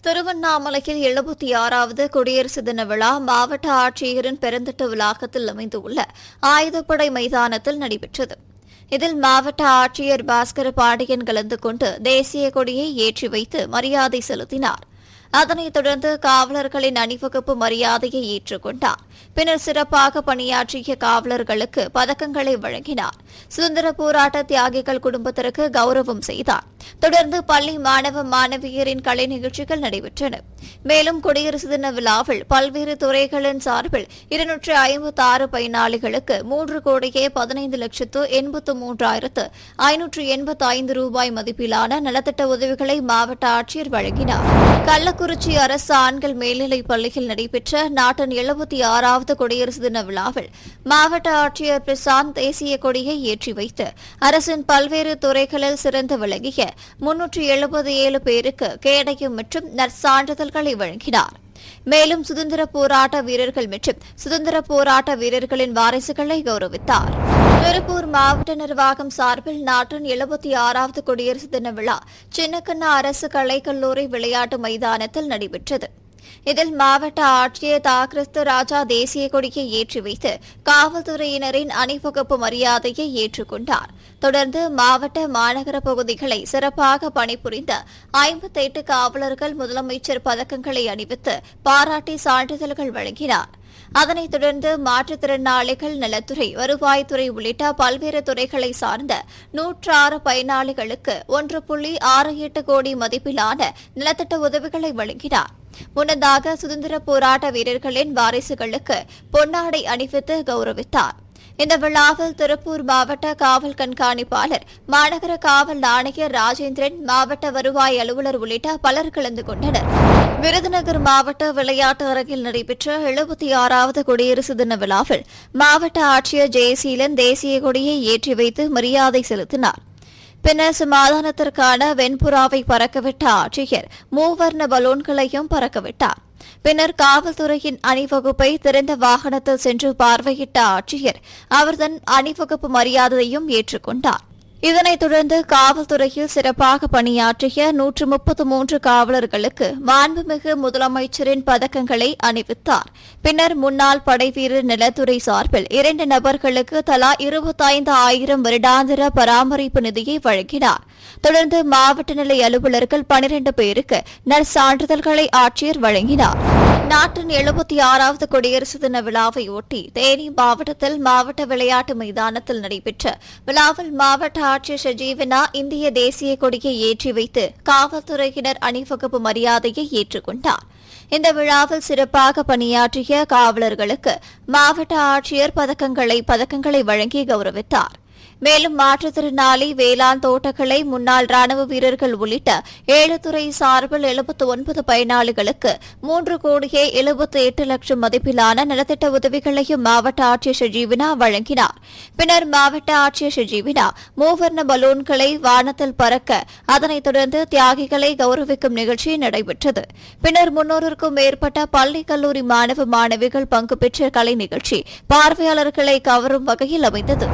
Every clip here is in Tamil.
திருவண்ணாமலையில் எழுபத்தி ஆறாவது குடியரசு தின விழா மாவட்ட ஆட்சியரின் பெருந்திட்ட வளாகத்தில் அமைந்துள்ள ஆயுதப்படை மைதானத்தில் நடைபெற்றது. இதில் மாவட்ட ஆட்சியர் பாஸ்கர பாண்டியன் கலந்து கொண்டு தேசிய கொடியை ஏற்றி வைத்து மரியாதை செலுத்தினார். அதனைத் தொடர்ந்து காவலர்களின் அணிவகுப்பு மரியாதையை ஏற்றுக்கொண்டார். பின்னர் சிறப்பாக பணியாற்றிய காவலர்களுக்கு பதக்கங்களை வழங்கினார். சுதந்திர போராட்ட தியாகிகள் குடும்பத்திற்கு கௌரவம் செய்தார். தொடர்ந்து பள்ளி மாணவ மாணவியரின் கலை நிகழ்ச்சிகள் நடைபெற்றன. மேலும் குடியரசு தின விழாவில் பல்வேறு துறைகளின் சார்பில் இருநூற்று ஐம்பத்தி ஆறு பயனாளிகளுக்கு மூன்று கோடியே பதினைந்து லட்சத்து எண்பத்து மூன்றாயிரத்து ஐநூற்று எண்பத்தி ஐந்து ரூபாய் மதிப்பிலான நலத்திட்ட உதவிகளை மாவட்ட ஆட்சியர் வழங்கினார். கள்ளக்குறிச்சி அரசு ஆண்கள் மேல்நிலைப் பள்ளியில் நடைபெற்ற நாட்டின் எழுபத்தி ஆறாவது குடியரசு தின விழாவில் மாவட்ட ஆட்சியர் பிரசாந்த் தேசிய கொடியை ஏற்றி வைத்து அரசின் பல்வேறு துறைகளில் சிறந்து விளங்கிய முன்னூற்றி எழுபது ஏழு பேருக்கு கேடயம் மற்றும் நற்சான்றிதழ்களை வழங்கினார். மேலும் சுதந்திர போராட்ட வீரர்கள் மற்றும் சுதந்திர போராட்ட வீரர்களின் வாரிசுகளை கௌரவித்தார். திருப்பூர் மாவட்ட நிர்வாகம் சார்பில் நாட்டின் எழுபத்தி ஆறாவது குடியரசு தின விழா சின்னக்கண்ணா அரசு கலைக்கல்லூரி விளையாட்டு மைதானத்தில் நடைபெற்றது. இதில் மாவட்ட ஆட்சியர் தா கிறிஸ்து ராஜா தேசிய கொடியை ஏற்றி வைத்து காவல்துறையினரின் அணிவகுப்பு மரியாதையை ஏற்றுக்கொண்டார். தொடர்ந்து மாவட்ட மாநகர பகுதிகளை சிறப்பாக பணிபுரிந்த ஐம்பத்தெட்டு காவலர்கள் முதலமைச்சர் பதக்கங்களை அணிவித்து பாராட்டி சான்றிதழ்கள் வழங்கினார். அதனைத் தொடர்ந்து மாற்றுத்திறனாளிகள் நலத்துறை வருவாய்த்துறை உள்ளிட்ட பல்வேறு துறைகளை சார்ந்த நூற்றாறு பயனாளிகளுக்கு ஒன்று புள்ளி ஆறு எட்டு கோடி மதிப்பிலான நலத்திட்ட உதவிகளை வழங்கினார். முன்னதாக சுதந்திர போராட்ட வீரர்களின் வாரிசுகளுக்கு பொன்னாடை அணிவித்து கௌரவித்தார். இந்த விழாவில் திருப்பூர் மாவட்ட காவல் கண்காணிப்பாளர் மாநகர காவல் ஆணையர் ராஜேந்திரன் மாவட்ட வருவாய் அலுவலர் உள்ளிட்ட பலர் கலந்து கொண்டனர். விருதுநகர் மாவட்ட விளையாட்டு அரங்கில் நடைபெற்ற எழுபத்தி ஆறாவது குடியரசு தின விழாவில் மாவட்ட ஆட்சியர் ஜெயசீலன் தேசிய கொடியை ஏற்றி வைத்து மரியாதை செலுத்தினார். பின்னர் சமாதானத்திற்கான வெண்புறாவை பறக்கவிட்ட ஆட்சியர் மூவர்ண பலூன்களையும் பறக்கவிட்டார். பின்னர் காவல்துறையின் அணிவகுப்பை திறந்த வாகனத்தில் சென்று பார்வையிட்ட ஆட்சியர் அவர்தன் அணிவகுப்பு மரியாதையையும் ஏற்றுக்கொண்டார். இதனைத் தொடர்ந்து காவல்துறையில் சிறப்பாக பணியாற்றிய நூற்று முப்பத்து மூன்று காவலர்களுக்கு மாண்புமிகு முதலமைச்சரின் பதக்கங்களை அணிவித்தார். பின்னர் முன்னாள் படைவீரர் நலத்துறை சார்பில் இரண்டு நபர்களுக்கு தலா இருபத்தைந்து ஆயிரம் வருடாந்திர பராமரிப்பு நிதியை வழங்கினார். தொடர்ந்து மாவட்ட நிலை அலுவலர்கள் பனிரண்டு பேருக்கு நற்சான்றிதழ்களை ஆட்சியர் வழங்கினார். நாட்டின் எழுபத்தி ஆறாவது குடியரசு தின விழாவை ஒட்டி தேனி மாவட்டத்தில் மாவட்ட விளையாட்டு மைதானத்தில் நடைபெற்ற விழாவில் மாவட்ட ஆட்சியர் சஜீவனா இந்திய தேசிய கொடியை ஏற்றி வைத்து காவல்துறையினர் அணிவகுப்பு மரியாதையை ஏற்றுக்கொண்டார். இந்த விழாவில் சிறப்பாக பணியாற்றிய காவலர்களுக்கு மாவட்ட ஆட்சியர் பதக்கங்களை பதக்கங்களை வழங்கி கௌரவித்தார். மேலும் மாற்றுத்திறனாளி வேளாண் தோட்டக்கலை முன்னாள் ராணுவ வீரர்கள் உள்ளிட்ட ஏழு துறை சார்பில் எழுபத்து ஒன்பது பயனாளிகளுக்கு மூன்று கோடியே எழுபத்து எட்டு லட்சம் மதிப்பிலான நலத்திட்ட உதவிகளையும் மாவட்ட ஆட்சியர் சஜீவினா வழங்கினார். பின்னர் மாவட்ட ஆட்சியர் சஜீவினா மூவர்ண பலூன்களை வானத்தில் பறக்க அதனைத் தொடர்ந்து தியாகிகளை கௌரவிக்கும் நிகழ்ச்சி நடைபெற்றது. பின்னர் முன்னூறுக்கும் மேற்பட்ட பள்ளி கல்லூரி மாணவ மாணவிகள் பங்கு பெற்ற கலை நிகழ்ச்சி பார்வையாளர்களை கவரும் வகையில் அமைந்தது.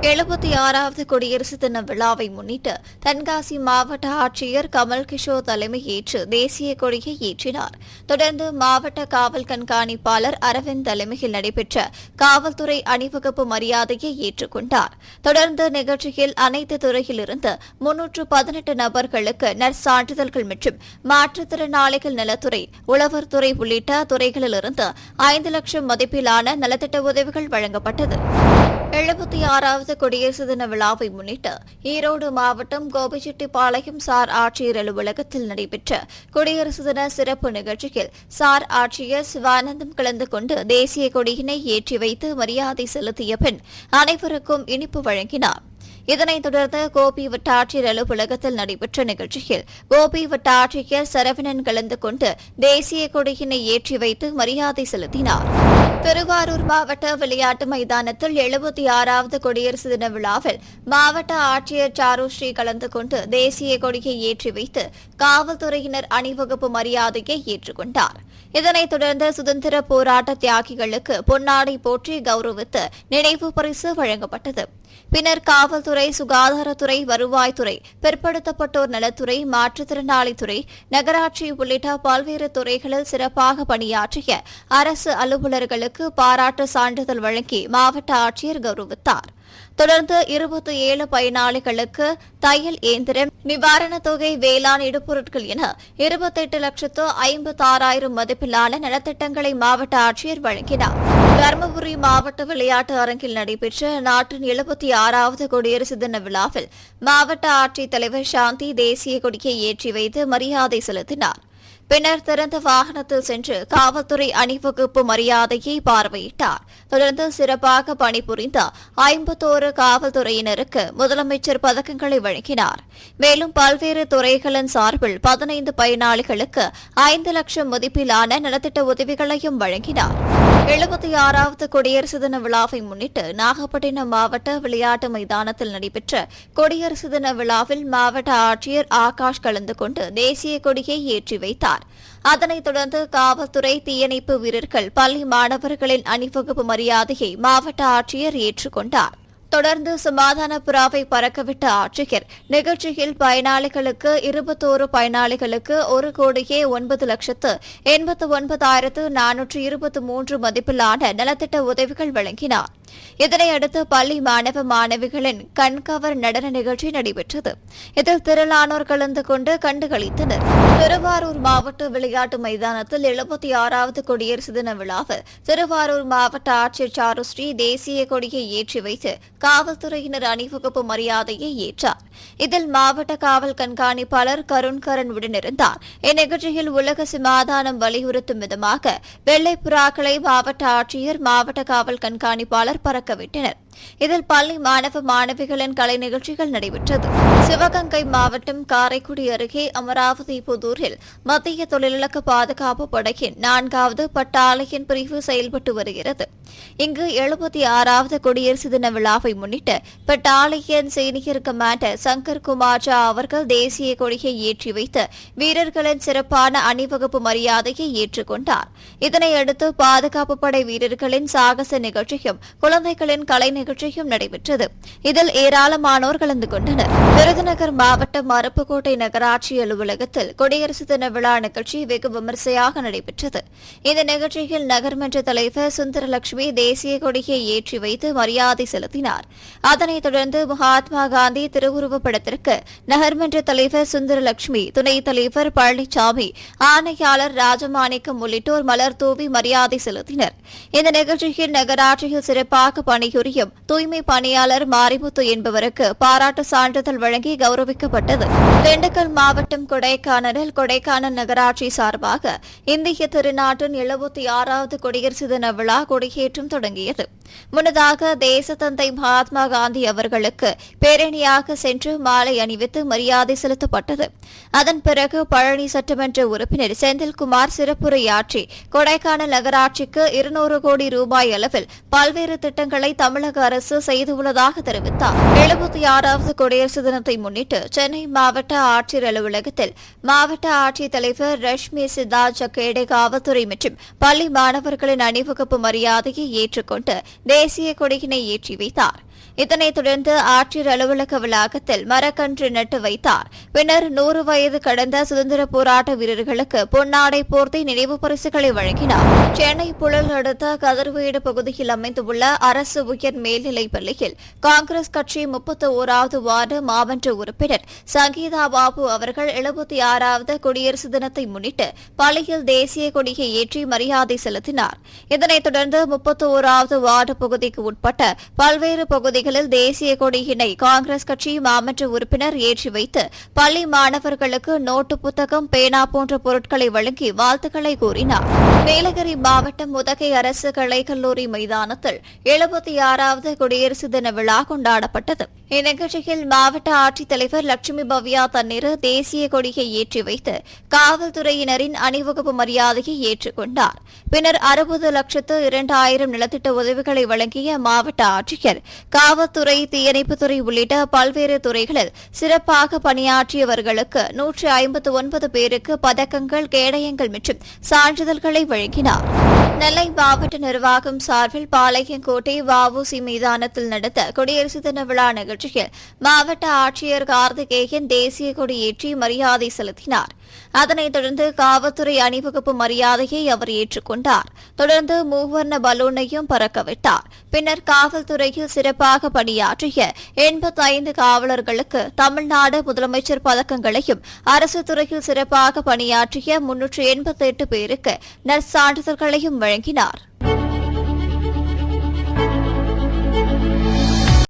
எழுபத்தி ஆறாவது குடியரசு தின விழாவை முன்னிட்டு தென்காசி மாவட்ட ஆட்சியர் கமல் கிஷோர் தலைமையேற்று தேசிய கொடியை ஏற்றினார். தொடர்ந்து மாவட்ட காவல் கண்காணிப்பாளர் அரவிந்த் தலைமையில் நடைபெற்ற காவல்துறை அணிவகுப்பு மரியாதையை ஏற்றுக்கொண்டார். தொடர்ந்து நிகழ்ச்சியில் அனைத்து துறையிலிருந்து முன்னூற்று பதினெட்டு நபர்களுக்கு நற்சான்றிதழ்கள் மற்றும் மாற்றுத்திறனாளிகள் நலத்துறை உழவர் துறை உள்ளிட்ட துறைகளிலிருந்து ஐந்து லட்சம் மதிப்பிலான நலத்திட்ட உதவிகள் வழங்கப்பட்டது. எழுபத்தி ஆறாவது குடியரசு தின விழாவை முன்னிட்டு ஈரோடு மாவட்டம் கோபிச்செட்டிப்பாளையம் சார் ஆட்சியர் அலுவலகத்தில் நடைபெற்ற குடியரசு தின சிறப்பு நிகழ்ச்சியில் சார் ஆட்சியர் சிவானந்தம் கலந்து கொண்டு தேசிய கொடியினை ஏற்றி வைத்து மரியாதை செலுத்திய பின் அனைவருக்கும் இனிப்பு வழங்கினார். இதனைத் தொடர்ந்து கோபி வட்டாட்சியர் அலுவலகத்தில் நடைபெற்ற நிகழ்ச்சியில் கோபி வட்டாட்சியர் சரவணன் கலந்து கொண்டு தேசிய கொடியினை ஏற்றி வைத்து மரியாதை செலுத்தினார். திருவாரூர் மாவட்ட விளையாட்டு மைதானத்தில் எழுபத்தி ஆறாவது குடியரசு தின விழாவில் மாவட்ட ஆட்சியர் சாருஸ்ரீ கலந்து கொண்டு தேசிய கொடியை ஏற்றி வைத்து காவல்துறையினர் அணிவகுப்பு மரியாதையை ஏற்றுக்கொண்டார். இதனைத் தொடர்ந்து சுதந்திர போராட்ட தியாகிகளுக்கு பொன்னாடை போற்றி கௌரவித்து நினைவு பரிசு வழங்கப்பட்டது. பின்னர் காவல்துறை சுகாதாரத்துறை வருவாய்த்துறை பிற்படுத்தப்பட்டோர் நலத்துறை மாற்றுத்திறனாளித்துறை நகராட்சி உள்ளிட்ட பல்வேறு துறைகளில் சிறப்பாக பணியாற்றிய அரசு அலுவலர்களுக்கு பாராட்டு சான்றிதழ் வழங்கி மாவட்ட ஆட்சியர் கௌரவித்தார். தொடர்ந்து இருபத்தி ஏழு பயனாளிகளுக்கு தையல் இயந்திரம் நிவாரணத் தொகை வேளாண் இடுபொருட்கள் என இருபத்தெட்டு லட்சத்து ஐம்பத்தாறாயிரம் மதிப்பிலான நலத்திட்டங்களை மாவட்ட ஆட்சியர் வழங்கினார். தருமபுரி மாவட்ட விளையாட்டு அரங்கில் நடைபெற்ற நாட்டின் எழுபத்தி ஆறாவது குடியரசு தின விழாவில் மாவட்ட ஆட்சித் தலைவர் சாந்தி தேசிய கொடியை ஏற்றி வைத்து மரியாதை செலுத்தினார். பின்னர் திறந்த வாகனத்தில் சென்று காவல்துறை அணிவகுப்பு மரியாதையை பார்வையிட்டார். தொடர்ந்து சிறப்பாக பணிபுரிந்த ஐம்பத்தோரு காவல்துறையினருக்கு முதலமைச்சர் பதக்கங்களை வழங்கினார். மேலும் பல்வேறு துறைகளின் சார்பில் பதினைந்து பயனாளிகளுக்கு ஐந்து லட்சம் மதிப்பிலான நலத்திட்ட உதவிகளையும் வழங்கினார். எழுபத்தி ஆறாவது குடியரசு தின விழாவை முன்னிட்டு நாகப்பட்டினம் மாவட்ட விளையாட்டு மைதானத்தில் நடைபெற்ற குடியரசு தின விழாவில் மாவட்ட ஆட்சியர் ஆகாஷ் கலந்து கொண்டு தேசிய கொடியை ஏற்றி வைத்தார். அதனைத் தொடர்ந்து காவல்துறை தீயணைப்பு வீரர்கள் பள்ளி மாணவர்களின் அணிவகுப்பு மரியாதையை மாவட்ட ஆட்சியர் ஏற்றுக்கொண்டார். தொடர்ந்து சமாதான புறாவை பறக்கவிட்ட ஆட்சியர். நிகழ்ச்சியில் பயனாளிகளுக்கு இருபத்தோரு பயனாளிகளுக்கு ஒரு கோடியே ஒன்பது லட்சத்து எண்பத்து ஒன்பதாயிரத்து நானூற்று இருபத்தி மூன்று மதிப்பிலான நலத்திட்ட உதவிகள் வழங்கினார். இதனையடுத்து பள்ளி மாணவ மாணவிகளின் கண்கவர் நடன நிகழ்ச்சி நடைபெற்றது. இதில் திரளானோர் கலந்து கொண்டு கண்டுகளித்தனர். திருவாரூர் மாவட்ட விளையாட்டு மைதானத்தில் எழுபத்தி ஆறாவது குடியரசு தின விழாவில் திருவாரூர் மாவட்ட ஆட்சியர் சாருஸ்ரீ தேசிய கொடியை ஏற்றி வைத்து காவல்துறையினர் அணிவகுப்பு மரியாதையை ஏற்றார். இதில் மாவட்ட காவல் கண்காணிப்பாளர் கருண்கரன் உடனிருந்தார். இந்நிகழ்ச்சியில் உலக சமாதானம் வலியுறுத்தும் விதமாக வெள்ளை புறாக்களை மாவட்ட ஆட்சியர் மாவட்ட காவல் கண்காணிப்பாளர் பறக்கவிட்டனர். இதில் பள்ளி மாணவ மாணவிகளின் கலை நிகழ்ச்சிகள் நடைபெற்றது. சிவகங்கை மாவட்டம் காரைக்குடி அருகே அமராவதி புதூரில் மத்திய தொழிலக பாதுகாப்பு படையின் நான்காவது பட்டாளையின் பிரிவு செயல்பட்டு வருகிறது. இங்கு எழுபத்தி ஆறாவது குடியரசு தின விழாவை முன்னிட்டு பட்டாளையின் சீனியர் கமாண்டர் சங்கர் குமார்ஜா அவர்கள் தேசிய கொடியை ஏற்றி வைத்து வீரர்களின் சிறப்பான அணிவகுப்பு மரியாதையை ஏற்றுக்கொண்டார். இதனையடுத்து பாதுகாப்பு படை வீரர்களின் சாகச நிகழ்ச்சியும் குழந்தைகளின் கலை நிகழ்ச்சியும் நடைபெற்றது. இதில் ஏராளமானோர் கலந்து கொண்டனர். விருதுநகர் மாவட்டம் அருப்புக்கோட்டை நகராட்சி அலுவலகத்தில் குடியரசு தின விழா நிகழ்ச்சி வெகு விமரிசையாக நடைபெற்றது. இந்த நிகழ்ச்சியில் நகர்மன்ற தலைவர் சுந்தரலட்சுமி தேசிய கொடியை ஏற்றி வைத்து மரியாதை செலுத்தினார். அதனைத் தொடர்ந்து மகாத்மா காந்தி திருவுருவப் படத்திற்கு நகர்மன்ற தலைவர் சுந்தரலட்சுமி துணைத் தலைவர் பழனிசாமி ஆணையாளர் ராஜமாணிக்கம் உள்ளிட்டோர் மலர் தூவி மரியாதை செலுத்தினர். இந்த நிகழ்ச்சியில் நகராட்சியில் சிறப்பாக பணிபுரியும் தூய்மை பணியாளர் மாரிமுத்து என்பவருக்கு பாராட்டு சான்றிதழ் வழங்கி கௌரவிக்கப்பட்டது. திண்டுக்கல் மாவட்டம் கொடைக்கானலில் கொடைக்கானல் நகராட்சி சார்பாக இந்திய திருநாட்டின் எழுபத்தி ஆறாவது குடியரசு தின விழா கொடியேற்றம் தொடங்கியது. முன்னதாக தேசத்தந்தை மகாத்மா காந்தி அவர்களுக்கு பேரணியாக சென்று மாலை அணிவித்து மரியாதை செலுத்தப்பட்டது. அதன் பிறகு பழனி சட்டமன்ற உறுப்பினர் செந்தில்குமார் சிறப்புரையாற்றி கொடைக்கானல் நகராட்சிக்கு இருநூறு கோடி ரூபாய் அளவில் பல்வேறு திட்டங்களை தமிழக அரசு செய்துள்ளதாக தெரிவித்தார். எழுபத்தி ஆறாவது குடியரசு தினத்தை முன்னிட்டு சென்னை மாவட்ட ஆட்சியர் அலுவலகத்தில் மாவட்ட ஆட்சித் தலைவர் ரஷ்மி சித்தா ஜக்கேடே காவல்துறை மற்றும் பள்ளி மாணவர்களின் அணிவகுப்பு மரியாதையை ஏற்றுக்கொண்டு தேசிய கொடியினை ஏற்றி வைத்தார். இதனைத் தொடர்ந்து ஆட்சியர் அலுவலக வளாகத்தில் மரக்கன்று நட்டு வைத்தார். பின்னர் நூறு வயது கடந்த சுதந்திர போராட்ட வீரர்களுக்கு பொன்னாடை போர்த்தி நினைவு பரிசுகளை வழங்கினார். சென்னை புழல் அடுத்த கதிர்வேடு பகுதியில் அமைந்துள்ள அரசு உயர் மேல்நிலைப் பள்ளியில் காங்கிரஸ் கட்சி முப்பத்தி ஓராவது வார்டு மாவட்ட உறுப்பினர் சங்கீதா பாபு அவர்கள் எழுபத்தி ஆறாவது குடியரசு தினத்தை முன்னிட்டு பள்ளியில் தேசிய கொடியை ஏற்றி மரியாதை செலுத்தினார். இதனைத் தொடர்ந்து முப்பத்தி ஓராவது வார்டு பகுதிக்கு உட்பட்ட பல்வேறு பகுதி பகுதிகளில் தேசிய கொடியினை காங்கிரஸ் கட்சி மாமன்ற உறுப்பினர் ஏற்றி வைத்து பள்ளி மாணவர்களுக்கு நோட்டு புத்தகம் பேனா போன்ற பொருட்களை வழங்கி வாழ்த்துக்களை கூறினார். நீலகிரி மாவட்டம் உதகை அரசு கலைக்கல்லூரி மைதானத்தில் எழுபத்தி ஆறாவது குடியரசு தின விழா கொண்டாடப்பட்டது. இந்நிகழ்ச்சியில் மாவட்ட ஆட்சித்தலைவர் லட்சுமி பவ்யா தண்ணீர் தேசிய கொடியை ஏற்றி வைத்து காவல்துறையினரின் அணிவகுப்பு மரியாதையை ஏற்றுக்கொண்டார் பின்னர் அறுபது லட்சத்து இரண்டாயிரம் நிலத்திட்ட உதவிகளை வழங்கிய மாவட்ட ஆட்சியர் காவல்துறை தீயணைப்புத்துறை உள்ளிட்ட பல்வேறு துறைகளில் சிறப்பாக பணியாற்றியவர்களுக்கு நூற்றி ஐம்பத்து ஒன்பது பேருக்கு பதக்கங்கள் கேடயங்கள் மற்றும் சான்றிதழ்களை வழங்கினார். நெல்லை மாவட்ட நிர்வாகம் சார்பில் பாளையங்கோட்டை வஉசி மைதானத்தில் நடந்த குடியரசு தின விழா நிகழ்ச்சியில் மாவட்ட ஆட்சியர் கார்த்திகேயன் தேசிய கொடியேற்றி மரியாதை செலுத்தினார். அதனைத் தொடர்ந்து காவல்துறை அணிவகுப்பு மரியாதையை அவர் ஏற்றுக்கொண்டார். தொடர்ந்து மூவர்ண பலூனையும் பறக்கவிட்டார். பின்னர் காவல்துறையில் சிறப்பாக பணியாற்றிய எண்பத்தைந்து காவலர்களுக்கு தமிழ்நாடு முதலமைச்சர் பதக்கங்களையும் அரசு துறையில் சிறப்பாக பணியாற்றிய முன்னூற்று எண்பத்தெட்டு பேருக்கு நற்சான்றிதழ்களையும் வழங்கினார்.